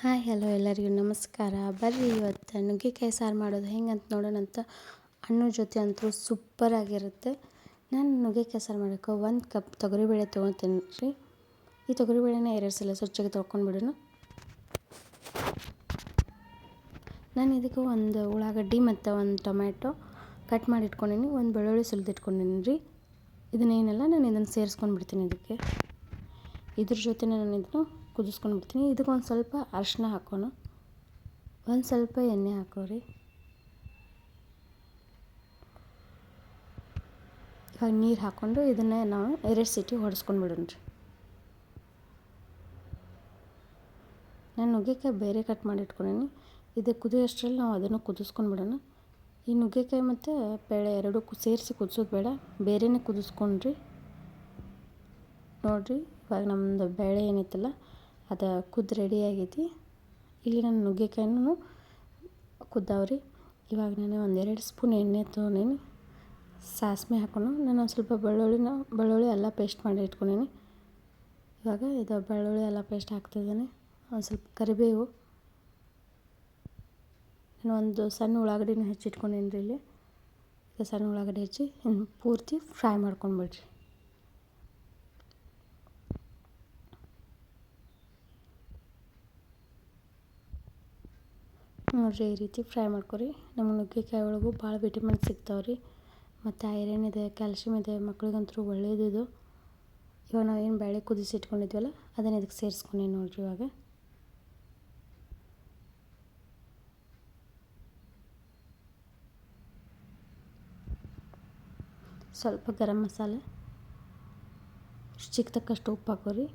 Hi, hello ಎಲ್ಲರಿಗೂ ನಮಸ್ಕಾರ. ಬರ್ರಿ ಇವತ್ತು ನುಗ್ಗೆಕಾಯಿ ಸಾರು ಮಾಡೋದು ಹೆಂಗಂತ ನೋಡೋಣ ಅಂತ. ಹಣ್ಣು ಜೊತೆ ಅಂತೂ ಸೂಪರಾಗಿರುತ್ತೆ ನಾನು ನುಗ್ಗೆಕಾಯಿ ಸಾರು ಮಾಡೋಕೆ ಒಂದು ಕಪ್ ತೊಗರಿಬೇಳೆ ತೊಗೊತೀನಿ ರೀ. ಈ ತೊಗರಿಬೇಳೆನ ಎರಡು ಸಲ ಸ್ವಚ್ಛಗೆ ತೊಳ್ಕೊಂಡ್ಬಿಡೋಣ ನಾನು ಇದಕ್ಕೆ ಒಂದು ಉಳ್ಳಾಗಡ್ಡಿ ಮತ್ತು ಒಂದು ಟೊಮ್ಯಾಟೊ ಕಟ್ ಮಾಡಿ ಇಟ್ಕೊಂಡೀನಿ, ಒಂದು ಬೆಳ್ಳುಳ್ಳಿ ಸುಲಿದು ಇಟ್ಕೊಂಡೀನಿ ರೀ. ಇದನ್ನೇನಲ್ಲ, ನಾನು ಇದನ್ನು ಸೇರಿಸ್ಕೊಂಡು ಬಿಡ್ತೀನಿ ಇದಕ್ಕೆ. ಇದ್ರ ಜೊತೆ ನಾನು ಇದನ್ನು ಕುದಿಸ್ಕೊಂಡು ಬಿಡ್ತೀನಿ ಇದಕ್ಕೆ ಒಂದು ಸ್ವಲ್ಪ ಅರಿಶಿನ ಹಾಕೋಣ. ಒಂದು ಸ್ವಲ್ಪ ಎಣ್ಣೆ ಹಾಕೋರಿ. ಇವಾಗ ನೀರು ಹಾಕ್ಕೊಂಡು ಇದನ್ನೇ ನಾವು ಎರಡು ಸಿಟಿ ಹೊಡೆಸ್ಕೊಂಡು ಬಿಡೋಣ ರೀ ನಾನು ನುಗ್ಗೆಕಾಯಿ ಬೇರೆ ಕಟ್ ಮಾಡಿ ಇಟ್ಕೊಂಡೀನಿ ಇದು ಕುದಿಯೋಷ್ಟರಲ್ಲಿ ನಾವು ಅದನ್ನು ಕುದಿಸ್ಕೊಂಡು ಬಿಡೋಣ ಈ ನುಗ್ಗೆಕಾಯಿ ಮತ್ತು ಬೇಳೆ ಎರಡೂ ಸೇರಿಸಿ ಕುದಿಸೋದು ಬೇಡ. ಬೇರೆಯೇ ಕುದಿಸ್ಕೊಂಡ್ರಿ. ನೋಡಿರಿ, ಇವಾಗ ನಮ್ಮದು ಬೇಳೆ ಏನೈತಲ್ಲ ಅದು ಕುದ್ದು ರೆಡಿ ಆಗೈತಿ. ಇಲ್ಲಿ ನಾನು ನುಗ್ಗೆಕಾಯಿನೂ ಕುದ್ದಾವ್ರಿ. ಇವಾಗ ನಾನು ಒಂದೆರಡು ಸ್ಪೂನ್ ಎಣ್ಣೆ ತೊಗೊಂಡೀನಿ. ಸಾಸಿವೆ ಹಾಕೊಂಡು ನಾನು ಒಂದು ಸ್ವಲ್ಪ ಬೆಳ್ಳುಳ್ಳಿನ, ಬೆಳ್ಳುಳ್ಳಿ ಎಲ್ಲ ಪೇಸ್ಟ್ ಮಾಡಿ ಇಟ್ಕೊಂಡೀನಿ. ಇವಾಗ ಇದು ಬೆಳ್ಳುಳ್ಳಿ ಎಲ್ಲ ಪೇಸ್ಟ್ ಹಾಕ್ತಿದ್ದೀನಿ ಒಂದು ಸ್ವಲ್ಪ ಕರಿಬೇವು. ನಾನು ಒಂದು ಸಣ್ಣ ಉಳ್ಳಾಗಡ್ಡಿನ ಹೆಚ್ಚಿಟ್ಕೊಂಡೀನಿ ರೀ ಇಲ್ಲಿ ಸಣ್ಣ ಉಳ್ಳಾಗಡ್ಡಿ ಹೆಚ್ಚಿ ಪೂರ್ತಿ ಫ್ರೈ ಮಾಡ್ಕೊಂಡ್ಬಿಡ್ರಿ. ನೋಡಿರಿ ಈ ರೀತಿ ಫ್ರೈ ಮಾಡ್ಕೊರಿ. ನಮ್ಮ ನುಗ್ಗೆಕಾಯಿ ಒಳಗೂ ಭಾಳ ವಿಟಮಿನ್ ಸಿಗ್ತಾವೆ ರೀ. ಮತ್ತು ಐರನ್ ಇದೆ ಕ್ಯಾಲ್ಶಿಯಮ್ ಇದೆ, ಮಕ್ಳಿಗಂತೂ ಇದು. ಇವಾಗ ನಾವು ಏನು ಬೇಳೆ ಕುದಿಸಿ ಇಟ್ಕೊಂಡಿದ್ವಲ್ಲ, ಅದನ್ನು ಇದಕ್ಕೆ ಸೇರಿಸ್ಕೊಂಡಿ ನೋಡಿರಿ ಇವಾಗ. ಸ್ವಲ್ಪ ಗರಂ ಮಸಾಲೆ ರುಚಿಗೆ ತಕ್ಕಷ್ಟು ಉಪ್ಪು ಹಾಕೋರಿ.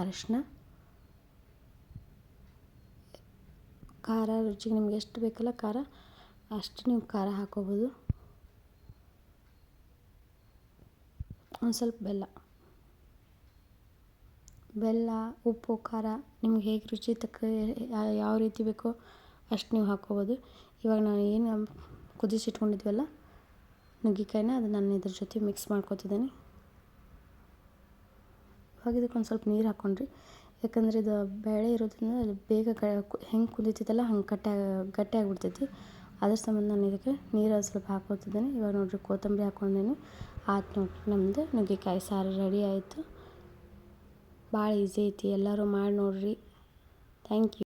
ಅರಶಿನ. ಖಾರ ರುಚಿಗೆ ನಿಮ್ಗೆ ಎಷ್ಟು ಬೇಕಲ್ಲ ಖಾರ, ಅಷ್ಟು ನೀವು ಖಾರ ಹಾಕೋಬೋದು. ಒಂದು ಸ್ವಲ್ಪ ಬೆಲ್ಲ. ಬೆಲ್ಲ, ಉಪ್ಪು, ಖಾರ ನಿಮ್ಗೆ ಹೇಗೆ ರುಚಿ ತಕ್ಕ, ಯಾವ ರೀತಿ ಬೇಕೋ ಅಷ್ಟು ನೀವು ಹಾಕ್ಕೋಬೋದು ಇವಾಗ ನಾನು ಏನು ಕುದಿಸಿಟ್ಕೊಂಡಿದ್ವಲ್ಲ ನುಗ್ಗಿಕಾಯಿನ ಅದು ನಾನು ಇದ್ರ ಜೊತೆ ಮಿಕ್ಸ್ ಮಾಡ್ಕೊತಿದ್ದೀನಿ. ಇವಾಗ ಇದಕ್ಕೆ ಒಂದು ಸ್ವಲ್ಪ ನೀರು ಹಾಕ್ಕೊಂಡ್ರಿ ಯಾಕಂದರೆ ಇದು ಬೇಳೆ ಇರೋದರಿಂದ ಅದು ಬೇಗ ಕ ಹೆಂಗೆ ಕುದಿತೈತಲ್ಲ ಹಂಗೆ ಕಟ್ಟಿ ಗಟ್ಟಿ ಆಗಿಬಿಡ್ತೈತಿ. ಅದ್ರ ಸಂಬಂಧ ನಾನು ಇದಕ್ಕೆ ನೀರು ಸ್ವಲ್ಪ ಹಾಕೋತಿದ್ದೀನಿ. ಇವಾಗ ನೋಡಿರಿ ಕೊತ್ತಂಬರಿ ಹಾಕ್ಕೊಂಡೇನಿ ಆಯ್ತು ನೋಡಿರಿ ನಮ್ಮದು ನುಗ್ಗೆಕಾಯಿ ಸಾರು ರೆಡಿ ಆಯಿತು. ಭಾಳ ಈಸಿ ಐತಿ. ಎಲ್ಲರೂ ಮಾಡಿ ನೋಡಿರಿ. Thank you.